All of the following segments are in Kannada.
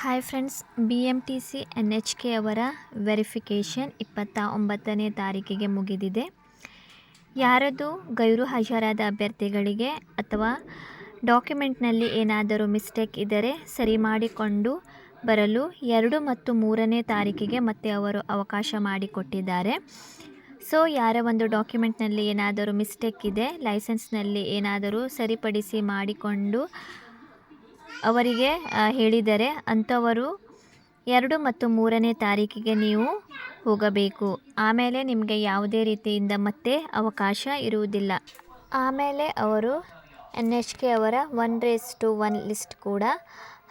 Hi friends B M T C N H K ಅವರ ವೆರಿಫಿಕೇಷನ್ ಇಪ್ಪತ್ತ ಒಂಬತ್ತನೇ ತಾರೀಕಿಗೆ ಮುಗಿದಿದೆ. ಯಾರದು ಗೈರು ಹಾಜರಾದ ಅಭ್ಯರ್ಥಿಗಳಿಗೆ ಅಥವಾ ಡಾಕ್ಯುಮೆಂಟ್ನಲ್ಲಿ ಏನಾದರೂ ಮಿಸ್ಟೇಕ್ ಇದ್ದರೆ ಸರಿ ಮಾಡಿಕೊಂಡು ಬರಲು ಎರಡು ಮತ್ತು ಮೂರನೇ ತಾರೀಕಿಗೆ ಮತ್ತೆ ಅವರು ಅವಕಾಶ ಮಾಡಿಕೊಟ್ಟಿದ್ದಾರೆ. ಸೊ ಯಾರ ಒಂದು ಡಾಕ್ಯುಮೆಂಟ್ನಲ್ಲಿ ಏನಾದರೂ ಮಿಸ್ಟೇಕ್ ಇದೆ ಲೈಸೆನ್ಸ್ನಲ್ಲಿ ಏನಾದರೂ ಸರಿಪಡಿಸಿ ಮಾಡಿಕೊಂಡು ಅವರಿಗೆ ಹೇಳಿದರೆ, ಅಂಥವರು ಎರಡು ಮತ್ತು ಮೂರನೇ ತಾರೀಕಿಗೆ ನೀವು ಹೋಗಬೇಕು. ಆಮೇಲೆ ನಿಮಗೆ ಯಾವುದೇ ರೀತಿಯಿಂದ ಮತ್ತೆ ಅವಕಾಶ ಇರುವುದಿಲ್ಲ. ಆಮೇಲೆ ಅವರು ಎನ್ ಎಚ್ ಕೆ ಅವರ one race to one list ಕೂಡ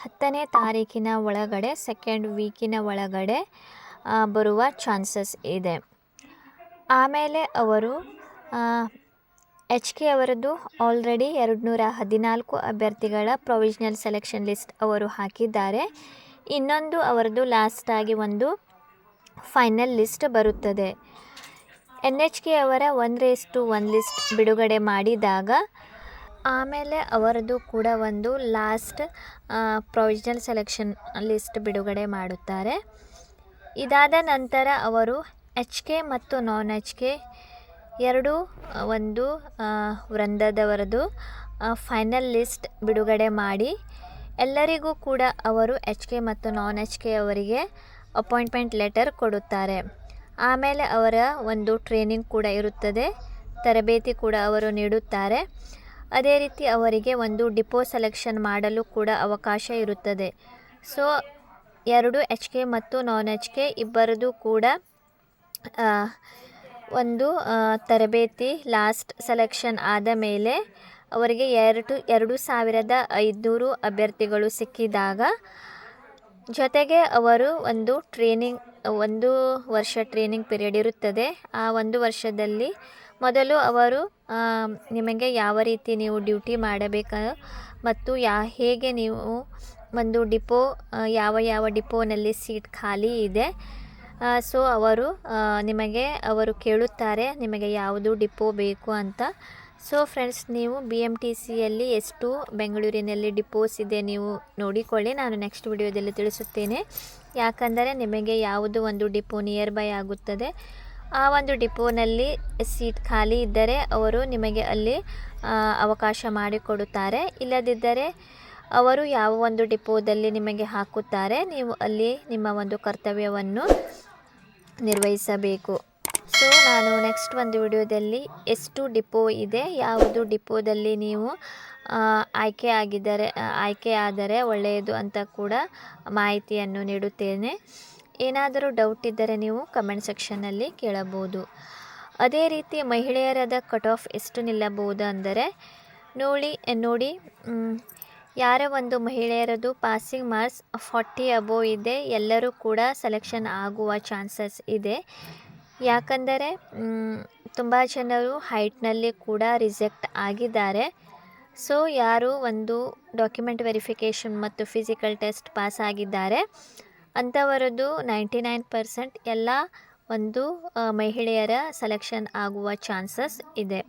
ಹತ್ತನೇ ತಾರೀಕಿನ ಒಳಗಡೆ, ಸೆಕೆಂಡ್ ವೀಕಿನ ಒಳಗಡೆ ಬರುವ ಚಾನ್ಸಸ್ ಇದೆ. ಆಮೇಲೆ ಅವರು ಎಚ್ ಕೆ ಅವರದ್ದು ಆಲ್ರೆಡಿ ಎರಡು ನೂರ ಹದಿನಾಲ್ಕು ಅಭ್ಯರ್ಥಿಗಳ ಪ್ರೊವಿಷನಲ್ ಸೆಲೆಕ್ಷನ್ ಲಿಸ್ಟ್ ಅವರು ಹಾಕಿದ್ದಾರೆ. ಇನ್ನೊಂದು ಅವರದ್ದು ಲಾಸ್ಟಾಗಿ ಒಂದು ಫೈನಲ್ ಲಿಸ್ಟ್ ಬರುತ್ತದೆ. ಎನ್ ಎಚ್ ಕೆ ಅವರ one race to one list ಬಿಡುಗಡೆ ಮಾಡಿದಾಗ, ಆಮೇಲೆ ಅವರದ್ದು ಕೂಡ ಒಂದು ಲಾಸ್ಟ್ ಪ್ರೊವಿಷನಲ್ ಸೆಲೆಕ್ಷನ್ ಲಿಸ್ಟ್ ಬಿಡುಗಡೆ ಮಾಡುತ್ತಾರೆ. ಇದಾದ ನಂತರ ಅವರು ಎಚ್ ಕೆ ಮತ್ತು ನಾನ್ ಎಚ್ ಕೆ ಎರಡು ಒಂದು ವೃಂದದವರದು ಫೈನಲ್ ಲಿಸ್ಟ್ ಬಿಡುಗಡೆ ಮಾಡಿ ಎಲ್ಲರಿಗೂ ಕೂಡ ಅವರು ಎಚ್ ಕೆ ಮತ್ತು ನಾನ್ ಎಚ್ ಕೆ ಅವರಿಗೆ ಅಪಾಯಿಂಟ್ಮೆಂಟ್ ಲೆಟರ್ ಕೊಡುತ್ತಾರೆ. ಆಮೇಲೆ ಅವರ ಒಂದು ಟ್ರೈನಿಂಗ್ ಕೂಡ ಇರುತ್ತದೆ. ತರಬೇತಿ ಕೂಡ ಅವರು ನೀಡುತ್ತಾರೆ. ಅದೇ ರೀತಿ ಅವರಿಗೆ ಒಂದು ಡಿಪೋ ಸೆಲೆಕ್ಷನ್ ಮಾಡಲು ಕೂಡ ಅವಕಾಶ ಇರುತ್ತದೆ. ಸೊ ಎರಡು ಎಚ್ ಕೆ ಮತ್ತು ನಾನ್ ಎಚ್ ಕೆ ಇಬ್ಬರದು ಕೂಡ ಒಂದು ತರಬೇತಿ ಲಾಸ್ಟ್ ಸೆಲೆಕ್ಷನ್ ಆದ ಮೇಲೆ ಅವರಿಗೆ ಎರಡು ಎರಡು ಸಾವಿರದ ಐದುನೂರು ಅಭ್ಯರ್ಥಿಗಳು ಸಿಕ್ಕಿದಾಗ ಜೊತೆಗೆ ಅವರು ಒಂದು ಟ್ರೈನಿಂಗ್, ಒಂದು ವರ್ಷ ಟ್ರೈನಿಂಗ್ ಪಿರಿಯಡ್ ಇರುತ್ತದೆ. ಆ ಒಂದು ವರ್ಷದಲ್ಲಿ ಮೊದಲು ಅವರು ನಿಮಗೆ ಯಾವ ರೀತಿ ನೀವು ಡ್ಯೂಟಿ ಮಾಡಬೇಕು ಮತ್ತು ಯಾ, ಹೇಗೆ ನೀವು ಒಂದು ಡಿಪೋ ಯಾವ ಯಾವ ಡಿಪೋನಲ್ಲಿ ಸೀಟ್ ಖಾಲಿ ಇದೆ ಸೊ ಅವರು ನಿಮಗೆ, ಅವರು ಕೇಳುತ್ತಾರೆ, ನಿಮಗೆ ಯಾವುದು ಡಿಪೋ ಬೇಕು ಅಂತ. ಸೊ ಫ್ರೆಂಡ್ಸ್ ನೀವು ಬಿ ಎಂ ಟಿ ಸಿಯಲ್ಲಿ ಎಷ್ಟು ಬೆಂಗಳೂರಿನಲ್ಲಿ ಡಿಪೋಸ್ ಇದೆ ನೀವು ನೋಡಿಕೊಳ್ಳಿ, ನಾನು ನೆಕ್ಸ್ಟ್ ವಿಡಿಯೋದಲ್ಲಿ ತಿಳಿಸುತ್ತೇನೆ. ಯಾಕಂದರೆ ನಿಮಗೆ ಯಾವುದು ಒಂದು ಡಿಪೋ ನಿಯರ್ ಬೈ ಆಗುತ್ತದೆ. ಆ ಒಂದು ಡಿಪೋನಲ್ಲಿ ಸೀಟ್ ಖಾಲಿ ಇದ್ದರೆ ಅವರು ನಿಮಗೆ ಅಲ್ಲಿ ಅವಕಾಶ ಮಾಡಿಕೊಡುತ್ತಾರೆ. ಇಲ್ಲದಿದ್ದರೆ ಅವರು ಯಾವ ಒಂದು ಡಿಪೋದಲ್ಲಿ ನಿಮಗೆ ಹಾಕುತ್ತಾರೆ, ನೀವು ಅಲ್ಲಿ ನಿಮ್ಮ ಒಂದು ಕರ್ತವ್ಯವನ್ನು ನಿರ್ವಹಿಸಬೇಕು. ಸೊ ನಾನು ನೆಕ್ಸ್ಟ್ ಒಂದು ವಿಡಿಯೋದಲ್ಲಿ ಎಷ್ಟು ಡಿಪೋ ಇದೆ, ಯಾವುದು ಡಿಪೋದಲ್ಲಿ ನೀವು ಆಯ್ಕೆ ಆಗಿದ್ದರೆ ಆಯ್ಕೆ ಆದರೆ ಒಳ್ಳೆಯದು ಅಂತ ಕೂಡ ಮಾಹಿತಿಯನ್ನು ನೀಡುತ್ತೇನೆ. ಏನಾದರೂ ಡೌಟ್ ಇದ್ದರೆ ನೀವು ಕಮೆಂಟ್ ಸೆಕ್ಷನ್ನಲ್ಲಿ ಕೇಳಬಹುದು. ಅದೇ ರೀತಿ ಮಹಿಳೆಯರದ ಕಟ್ ಆಫ್ ಎಷ್ಟು ನಿಲ್ಲಬಹುದು ಅಂದರೆ, ನೋಡಿ ನೋಡಿ ಯಾರ ಒಂದು ಮಹಿಳೆಯರದು ಪಾಸಿಂಗ್ ಮಾರ್ಕ್ಸ್ ಫಾರ್ಟಿ ಅಬೋ ಇದೆ. ಎಲ್ಲರೂ ಕೂಡ ಸೆಲೆಕ್ಷನ್ ಆಗುವ ಚಾನ್ಸಸ್ ಇದೆ. ಯಾಕಂದರೆ ತುಂಬ ಜನರು ಹೈಟ್ನಲ್ಲಿ ಕೂಡ ರಿಜೆಕ್ಟ್ ಆಗಿದ್ದಾರೆ. ಸೊ ಯಾರು ಒಂದು ಡಾಕ್ಯುಮೆಂಟ್ ವೆರಿಫಿಕೇಷನ್ ಮತ್ತು ಫಿಸಿಕಲ್ ಟೆಸ್ಟ್ ಪಾಸ್ ಆಗಿದ್ದಾರೆ. ಅಂಥವರದ್ದು ನೈಂಟಿ ನೈನ್ ಪರ್ಸೆಂಟ್ ಎಲ್ಲ ಒಂದು ಮಹಿಳೆಯರ ಸೆಲೆಕ್ಷನ್ ಆಗುವ ಚಾನ್ಸಸ್ ಇದೆ.